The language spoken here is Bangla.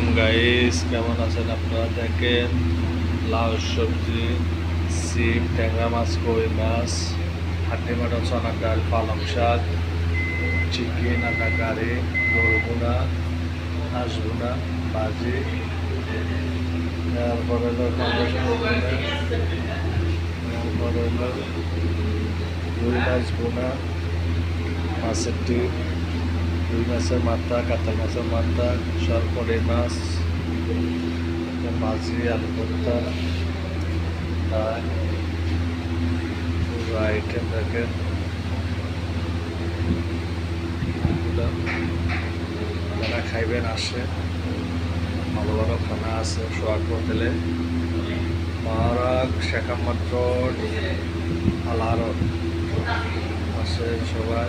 আলাইকুম গাইস কেমন আছেন আপনারা? দেখেন, লাউ, সবজি, সিম, ট্যাংরা মাছ, কই মাছ হাড্ডি মাটন চনার ডাল পালং শাক, চিকেন, আটা, কারি, গরু বোনা হাঁস বোনা ভাজি তারপরে তারপরে রুই মাছ বোনা মাছের ডিম। রুই মাছের মাথা কাতল মাছের মাথা সরপরে মাছ মাঝি আলু ভর্তা আইটেম এগুলো যারা খাইবেন আসে, ভালো ভালো খানা আছে সোয়াগ হোটেলে। মারাক শেখামাত রোড আলারত আসে সবাই।